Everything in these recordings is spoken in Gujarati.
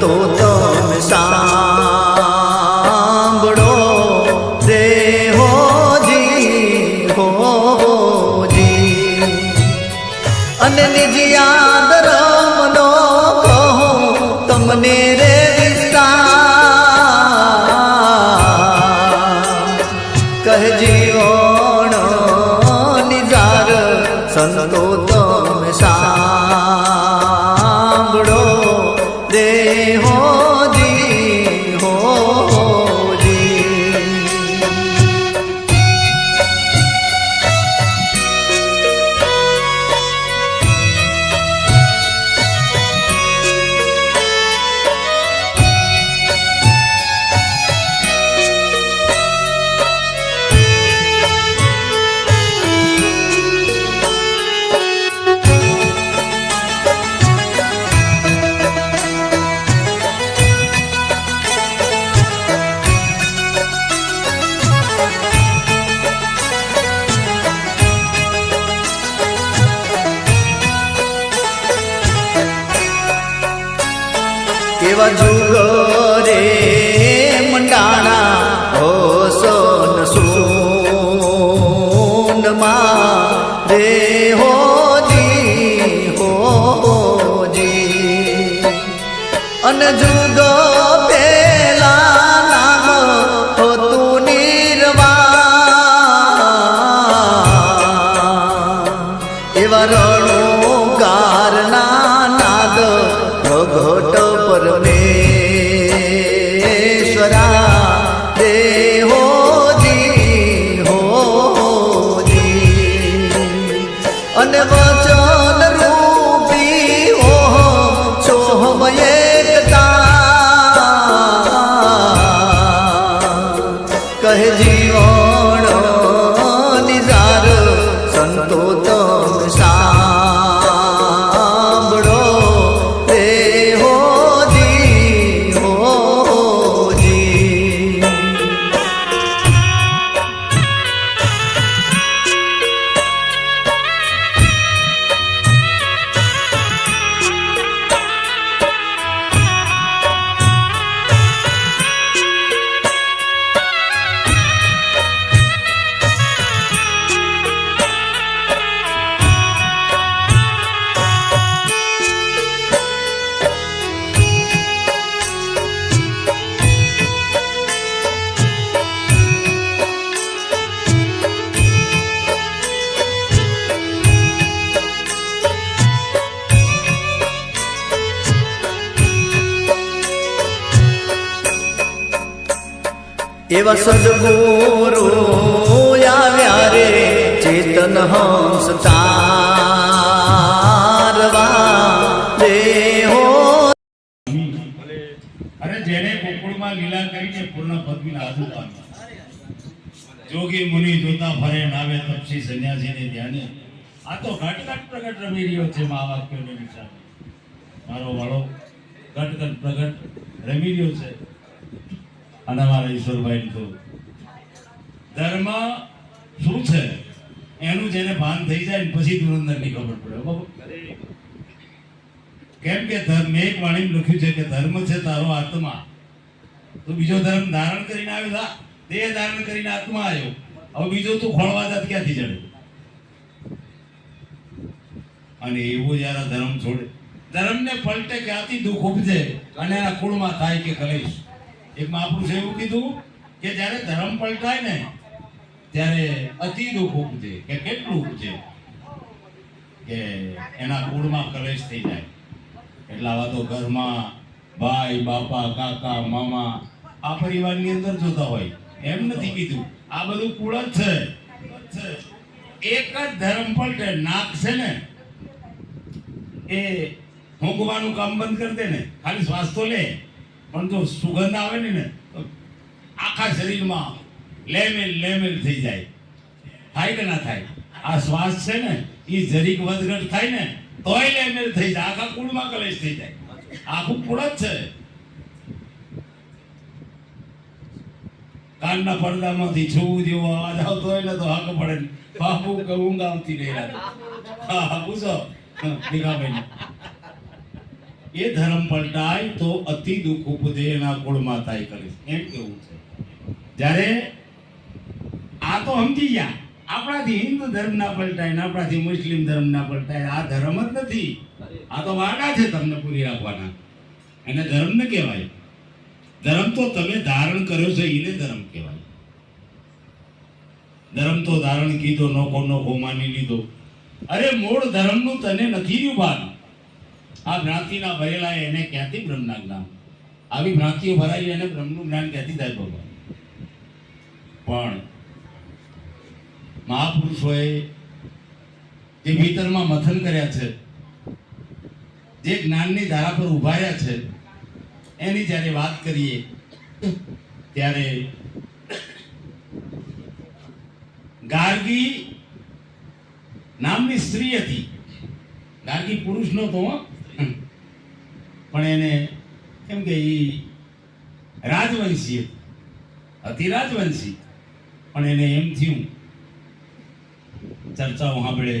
સંતો અને જુગ પેલા નામ હોતું નિર્વાણ. એવા રણો કારના નાદ પ્રગટ કહે જીવણ એવા સદગુરુ આવ્યા રે, ચેતન હંસ તારવા દેહો અરે જેને ગોકુળમાં લીલા કરીને પૂર્ણ પદવીના આદુ પામ્યા જોગી મુનિ જોતા ફરે, નાવે તપસી સંન્યાસીને ધ્યાને. આ તો ઘટ ઘટ પ્રગટ રમી રહ્યો છે મા વાક્યોને વિચાર મારો વાળો, ઘટ ઘટ પ્રગટ રમી રહ્યો છે. અને અમારા ઈશ્વરભાઈ તો. ધર્મ શું છે? એનું જેને ભાન થઈ જાય ને પછી ધુરંધરની ખબર પડે. બાબુ કેમ કે ધર્મ, મેં એક વાણીમાં લખ્યું છે કે ધર્મ છે તારો આત્મા. તો બીજો ધર્મ ધારણ કરીને આવ્યો હતા દેહ ધારણ કરીને આત્મા આવ્યો. હવે બીજો તું ખોળવા જાત ક્યાંથી ચડે અને એવો જયારે ધર્મ છોડે. ધર્મને પલટે ક્યાંથી દુઃખ ઉપજે? અને એના કુળમાં થાય કે કલેશ? એક મહાપુરુષે એવું કીધું કે જ્યારે ધર્મ પલટાય ને, ત્યારે અતિ દુઃખ ઉપજે કે કેટલું ઉપજે કે એના કુળમાં કલેશ થઈ જાય. એટલે આવા તો ઘરમાં ભાઈ, બાપા, કાકા, મામા આ પરિવારની અંદર જોતા હોય. એમ નથી કીધું. આ બધું કુળ જ છે. એક જ ધર્મ પલટે, નાક છે ને, એ ભોગવાનું કામ બંધ કરી દે ને. ખાલી શ્વાસ તો લે. પણ જો સુગંધ આવે ને તો આખા શરીરમાં લેમેલ લેમેલ થઈ જાય. થાય કે ના થાય? આ શ્વાસ છે ને એ જરીક વધઘટ થાય ને તોય લેમેલ થઈ જાય. આખા કુળમાં કલેશ થઈ જાય. આખું કુળ જ છે. કાનના પડદામાંથી છું જેવો અવાજ આવતો હોય ને તો હાક પડે બાપુ કે ઊંઘ આવતી નહીં હા હા પૂછો. હા, ભીખાભાઈને. એ ધર્મ પલટાય તો અતિ દુઃખ ઉપજે એના કુળમાં થાય કરીશ એમ કેવું છે? જ્યારે આ તો સમજી ગયા. આપણાથી હિન્દુ ધર્મ ના પલટાય ને આપણાથી મુસ્લિમ ધર્મ ના પલટાય. આ ધર્મ જ નથી. આ તો વાડા છે તમને પૂરી રાખવાના. એને ધર્મ ને કહેવાય. ધર્મ તો તમે ધારણ કર્યો છે, એને ધર્મ કહેવાય. ધર્મ તો ધારણ કીધો, નોખો નોખો માની લીધો. અરે મૂળ ધર્મનું તને નથી રહ્યું ભાન આ ભ્રાંતિના ભરેલા એને ક્યાંથી બ્રહ્મના જ્ઞાન? આવી ભ્રાંતિઓ ભરાઈ એને બ્રહ્મનું જ્ઞાન ક્યાંથી થાય ભગવાન? પણ મહાપુરુષોએ જે ભીતરમાં મથન કર્યા છે, જે જ્ઞાનની ધારા પર ઊભા છે, એની જ્યારે વાત કરીએ, ત્યારે ગાર્ગી નામની સ્ત્રી હતી. ગાર્ગી પુરુષ નહોતો. પણ એને કેમ કે એ રાજવંશી હતી. રાજવંશી. પણ એને એમ થયું, ચર્ચાઓ સાંભળે,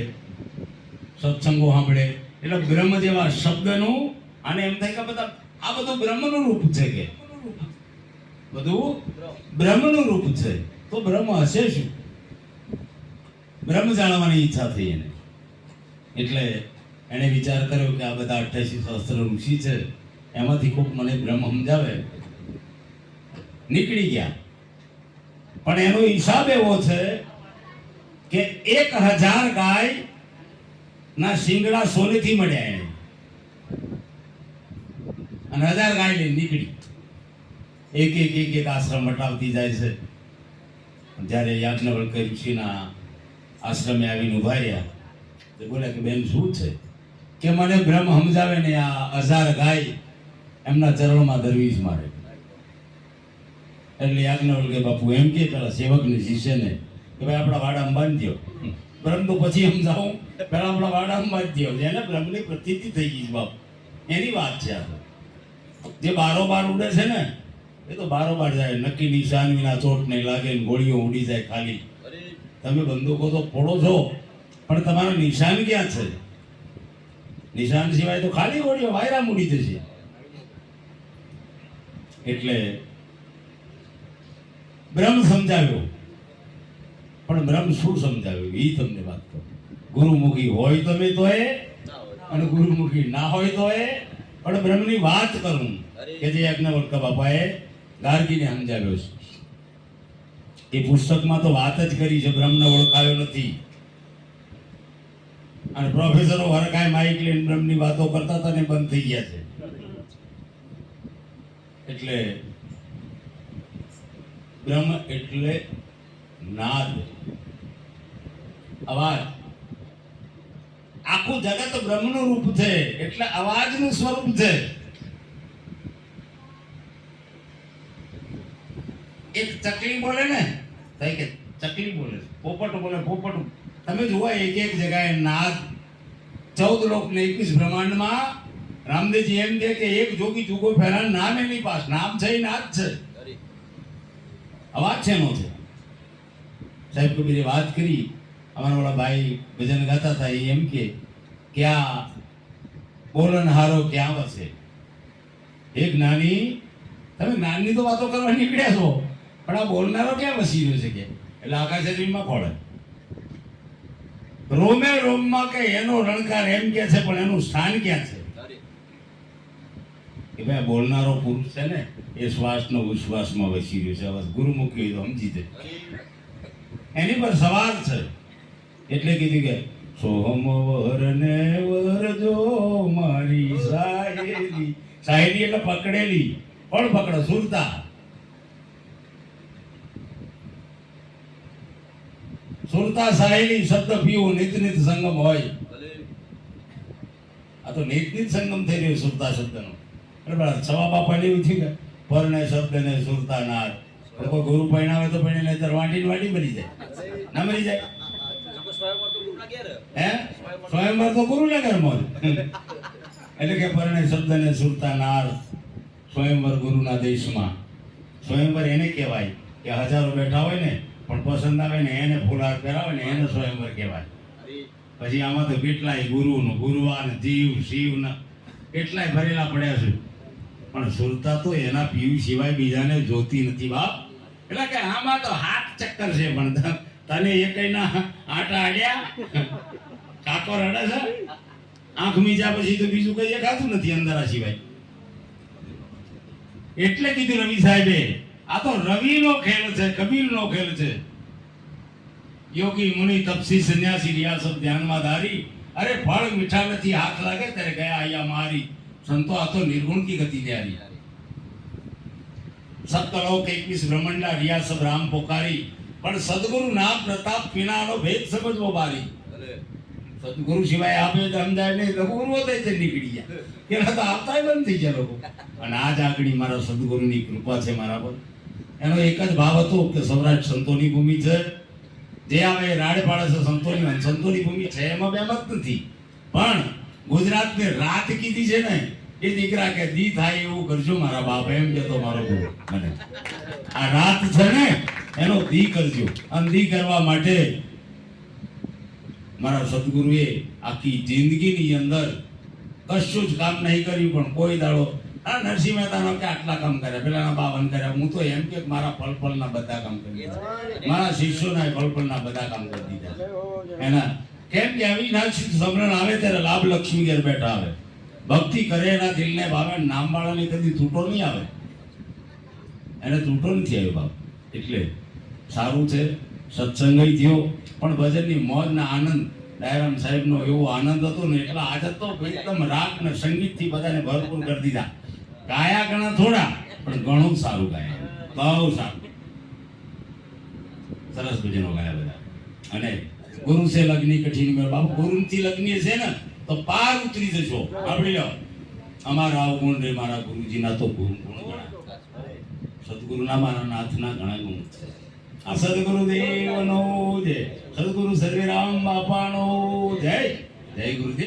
સત્સંગો સાંભળે, એટલે બ્રહ્મ જેવા શબ્દનું અને એમ થાય કે બધા આ બધું બ્રહ્મનું રૂપ છે કે? બધું બ્રહ્મનું રૂપ છે. તો બ્રહ્મ હશે શું? બ્રહ્મ જાણવાની ઈચ્છા થઈ એને. એટલે એણે વિચાર કર્યો કે આ બધા અઠ્યાસી સહસ્ત્ર ઋષિ છે, એમાંથી કોઈક મને બ્રહ્મ સમજાવે. નીકળી ગયા. પણ એનો હિસાબ એવો છે કે એક હજાર ગાય ના શિંગડા સોનેથી મળ્યા એને. અને હજાર ગાય લઈને નીકળી. એક એક એક એક આશ્રમ હટાવતી જાય છે. જ્યારે યાજ્ઞવલ્ક ઋષિના આશ્રમે આવીને ઊભા રહ્યા બોલ્યા કે, બેન, શું છે? કે મને બ્રહ્મ સમજાવે ને આ હજાર ગાય એમના ચરણમાં દરવીશ મારે. એટલે યાજ્ઞવલ્કે બાપુ એમ કે પેલા સેવકને શિષ્યને કે ભાઈ આપણા વાડામાં બાંધ્યો બ્રહ્મ તો પછી સમજાવું પેલા આપણા વાડામાં બાંધ્યો જેને બ્રહ્મની પ્રતીતિ થઈ ગઈ બાપ. એની વાત છે આ તો. જે બારોબાર ઉડે છે ને એ તો બારોબાર જાય. નક્કી નિશાન વિના ચોટ નહીં લાગે ને ગોળીઓ ઉડી જાય ખાલી. તમે બંદૂકો તો ફોડો છો પણ તમારું નિશાન ક્યાં છે? નિશાન સિવાય તો ખાલી ગોળીઓ વાયરા મૂડી જશે. એટલે બ્રહ્મ સમજાવ્યો. પણ બ્રહ્મ શું સમજાવ્યું? એ તમને વાત કરું. ગુરુમુખી હોય તમે તો એ અને ગુરુમુખી ના હોય તો એ પણ બ્રહ્મની વાત કરું. કે જે યજ્ઞવલ્ક બાપાએ ગાર્ગીને સમજાવ્યો છે. એ પુસ્તકમાં તો વાત જ કરી છે, બ્રહ્મને ઓળખાયો નથી. અને પ્રોફેસરો હરખાય માઇક લઈને બ્રહ્મની વાતો કરતા હતા ને બંધ થઈ ગયા છે. એટલે બ્રહ્મ એટલે નાદ. અવાજ. આખું જગત બ્રહ્મનું રૂપ છે, એટલે અવાજનું સ્વરૂપ છે. એક ચકલી બોલે ને કે ચકલી બોલે પોપટ બોલે, પોપટ તમે જુઓ, એક એક જગાએ નાદ ચૌદ લોક ને એકવીસ બ્રહ્માંડમાં રામદેવજી એમ કહે કે એક જોગી ચૂકો ફેરા નામ એની પાસ. નામ છે એ નાદ છે. અવાજ છે એનો છે? સાહેબ કબીરે વાત કરી? અમારા વાળા ભાઈ ભજન ગાતા હતા, એ એમ કે ક્યાં બોલન હારો ક્યાં વસે? એક નાની, તમે જ્ઞાનની તો વાતો કરવા નીકળ્યા છો, પણ આ બોલનારો ક્યાં વસી રહ્યો છે કે? એટલે આકાશ શરીરમાં ખોળે રોમે રોમમાં કે એનો રણકાર એમ કે છે, પણ એનું સ્થાન ક્યાં છે? કે ભાઈ બોલનારો પુરુષ છે ને, એ શ્વાસનો ઉશ્વાસમાં વસી રહ્યો છે. હવે ગુરુમુખી હોય તો સમજી દે એની પર સવાલ છે. એટલે કીધું કે સોમવર ને વરજો મારી સાહેલી. સાહેલી એટલે પકડેલી. પણ પકડો? સુરતા. સુરતા સાહેલી શબ્દ પીવું નિત નિત સંગમ હોય. આ તો નિત નિત સંગમ થઈ રહ્યું સુરતા શબ્દનો. બરાબર સવા બાપા એવું થયું કે પરણે શબ્દ ને સુરતા નાર. કોઈ ગુરુ પરિણામે તો પરણે, નહીતર વાંટી ને વાંટી મરી જાય. ના મરી જાય? હે? સ્વયંવર તો ગુરુ ને ઘરમાં એટલે કે પરણે શબ્દ ને સુરતા નાર સ્વયંવર ગુરુના દેશમાં. સ્વયંવર એને કહેવાય કે હજારો બેઠા હોય ને પણ પસંદ આવે ને એને ફૂલહાર પહેરાવે ને એને સ્વયંવર કહેવાય. પછી આમાં તો કેટલાય ગુરુનું ગુરુવાર જીવ શિવ ને એટલાય ભરેલા પડ્યા છે. પણ સુરતા તો એના પીવી સિવાય બીજાને જોતી નથી બાપ. એટલે કે આમાં તો હાથ ચક્કર છે પણ તને એ કઈ ના આટા આડ્યા? કાકો રડે છે? આંખ મીજા પછી તો બીજું કઈ ખાતું નથી અંધારા સિવાય. એટલે કીધું રવિ સાહેબે આ તો રવિનો ખેલ છે કબીરનો ખેલ છે. યોગી મુનિ તપસી સંન્યાસી રિયાસત ધ્યાનમાં ધારી અરે ફળ મીઠા નથી હાથ લાગે ત્યારે ગયા અહીંયા મારી. સંતો આ તો નિર્ગુણ કી ગતિ ન્યારી સપ્તલોક એકવીસ બ્રહ્મંડા રિયાસત રામ પોકારી પણ સદગુરુ નામ પ્રતાપ પીણાનો ભેદ સમજવો બારી. સદગુરુ સિવાય આપે તો સમજાય નહીં લઘુગુરુઓ તો તે નીકળી ગયા. એના તો આપતા બંધ થઈ ગયા લોકો. અને આજ આગળ મારા સદગુરુની કૃપા છે મારા પર. એનો એક જ ભાવ હતો કે સૌરાષ્ટ્ર સંતોની ભૂમિ છે. જે આવે રાડે પાડે છે સંતોની સંતોની ભૂમિ છે, એમાં બે મત નથી. પણ ગુજરાતને રાત કીધી છે ને, એ દીકરા કે દી થાય એવું કરજો મારા બાપ, એમ કહેતો મારો ગુરુ મને. આ રાત છે ને, એનો દી કરજો. અને દી કરવા માટે મારા સદગુરુએ આખી જિંદગીની અંદર કશું જ કામ નહીં કર્યું, પણ કોઈ દાડો આ નરસિંહ મહેતાનો કે આટલા કામ કર્યા પેલાના બાવન કર્યા હું તો એમ કે મારા પલપલના બધા કામ કરી દીધા. મારા શિષ્યોના પલપલના બધા કામ કરી દીધા. એના, કેમ કે અવિનાશી સમરણ આવે ત્યારે લાભ લક્ષ્મી ઘેર બેઠા આવે. ભક્તિ કરે એના દિલને ભાવે નામ વાળાને કદી તૂટો નહીં આવે. એને તૂટો નથી આવ્યો બાપ. એટલે સારું છે સત્સંગ થયો. પણ ભજનની મોજ ને આનંદ, ડાયરામ સાહેબનો એવો આનંદ હતો ને, એટલે આજે તો એકદમ રાગ ને સંગીતથી બધાને ભરપૂર કરી દીધા. ગાયા ઘણા થોડા, પણ ઘણું સારું ગાયા બહુ સારું. સરસ ભજનો ગાયા બધા. અને ગુરુ છે લગ્ની કઠિન મેં બાબુ, ગુરુથી લગ્ની છે ને, તો પાર ઉતરી જશો આપણી લો અમારા અવગુણ રે, મારા ગુરુજીના તો ગુણ ગુણ ગણા સદગુરુના મારા નાથના ઘણા ગુણ છે. આ સદગુરુ દેવનો જય. સદગુરુ સર્વે રામ બાપાનો જય. જય ગુરુદેવ.